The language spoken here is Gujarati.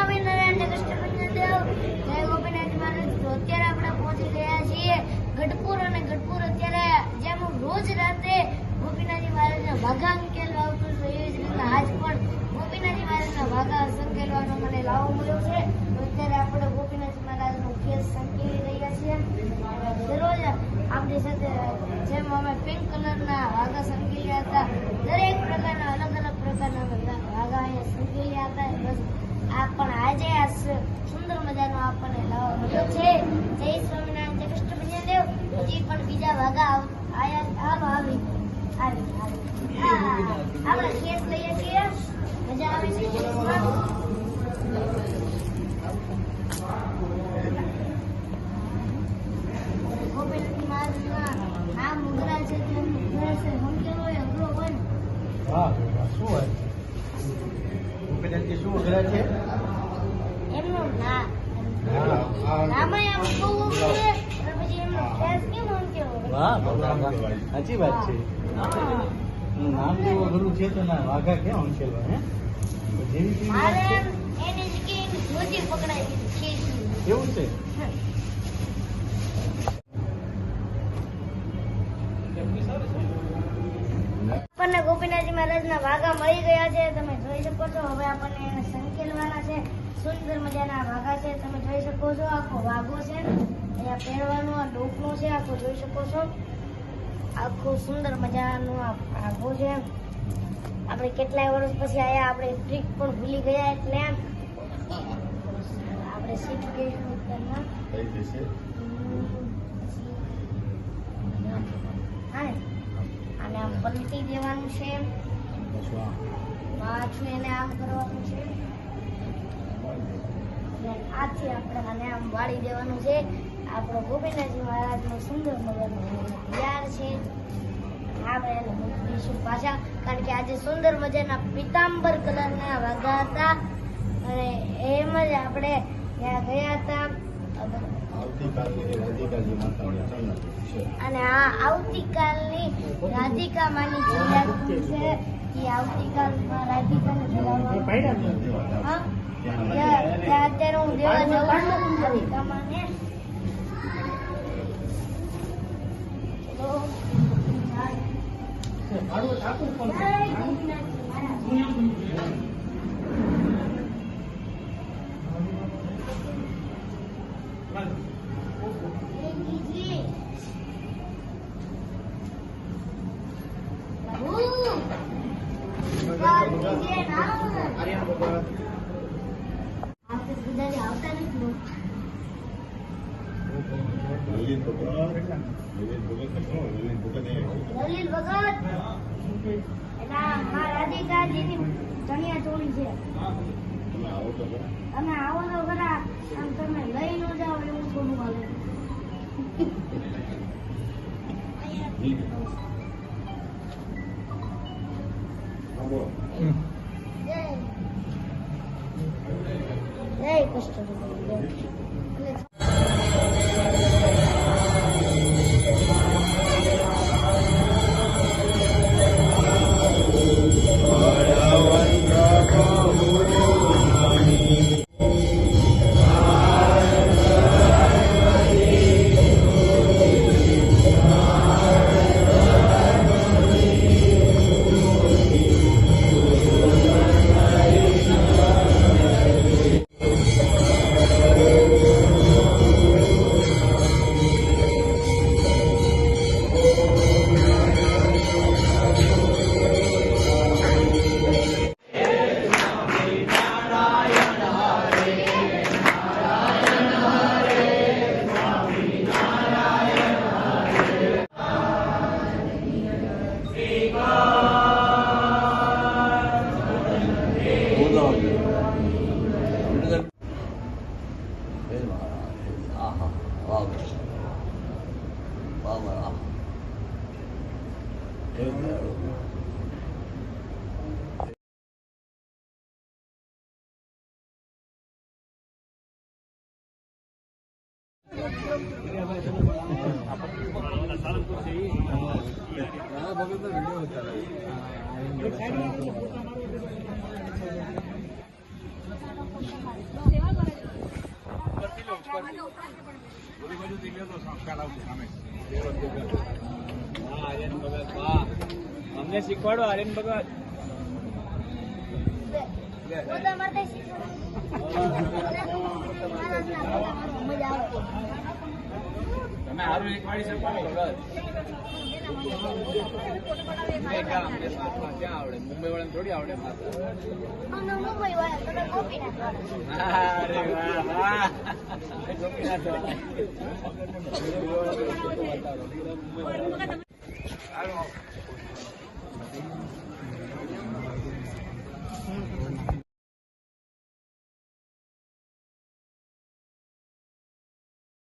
સ્વામિનારાયણ જય કૃષ્ણ દેવ જય ગોપીનાથ મહારાજ, તો અત્યારે આપણે પહોંચી ગયા છીએ ગઢપુર અને ગઢપુર અત્યારે જેમ રોજ રાત્રે ગોપીનાથજી મહારાજના વાઘા સંકેલવા આવતું એવી જ રીતના આજ પણ ગોપીનાથજી મહારાજના વાઘા સંકેલવાનો મને લાવો મળ્યો છે. અત્યારે આપણે ગોપીનાથ મહારાજનો કેસ સંકેલી રહ્યા છીએ. દરરોજ આપણી સાથે જેમ અમે પિંક કલરના વાઘા સંકેલ્યા હતા, દરેક પ્રકારના અલગ અલગ પ્રકારના વાઘા અહીંયા સંકેલ્યા હતા. બસ પણ આજે આ સુંદર મજાનો આપણને લાવો મળ્યો છે. જય સ્વામિનારાયણ, જય કૃષ્ણ ભજન દેવ. હજી પણ બીજા આવ- આયા, હાલો, આવી. આવી આપણે કેસ લઈએ છીએ. મજા આવે છે કેસમાં? મહારાજના નામ મુદ્રા છે મંકેલો હોય હા, શું હોય? ગોપીનાથજી શું અઘરા છે? એમનું ના. છે. સાચી વાત છે. હા. નામ જેવું અઘરું છે તો ના વાઘા કેમ અંકેલવા હે? જેવી એવું વાત મારે છે. એની જગ્યાએ એની ધોતી પકડાઈ દીધી ખેંચી. એવું છે આપણને મહારાજના વાઘા મળી ગયા છે. તમે જોઈ શકો છો હવે આપણને એને સંકેલવાના છે. સુંદર મજાના વાઘા છે. તમે જોઈ શકો છો આખો વાઘો છે. અહીંયા પહેરવાનો આ ડોકનો છે આખો જોઈ શકો છો. આખું સુંદર મજાનું આ વાઘો છે. આપણે કેટલાય વર્ષ પછી આયા આપણે ટ્રીક પણ ભૂલી ગયા એટલે આપણે શીખી ગઈશું હા? અને આમ પલટી દેવાનું છે. પાછું એને આમ કરવાનું આજે સુંદર મજાના પિતાંબર કલરના વાઘા હતા અને એમ જ આપણે ત્યાં ગયા હતા અને આ આવતીકાલની રાધિકા માની છે. એ આવતીકાલમાં રાધિકાને ત્યાં અત્યારે હું દેવા જઉં છું રાધિકા માને ચલો જય ગોપીનાથજી મહારાજ. જય જીજી. પ્રભુ. બધાને આવતા લલિત ભગત મા રાધિકાજીની ચણિયા ચોળી છે તમે આવો તો આમ જય કૃષ્ણ آخر رابع رابع آخر અમને શીખવાડો આર્યન ભગત. શીખવાડો. મારા હાથના પોતા મારવા મજા આવે. ક્યાં આવડે મુંબઈ વાળા થોડી આવડે માત્ર મુંબઈ વાળા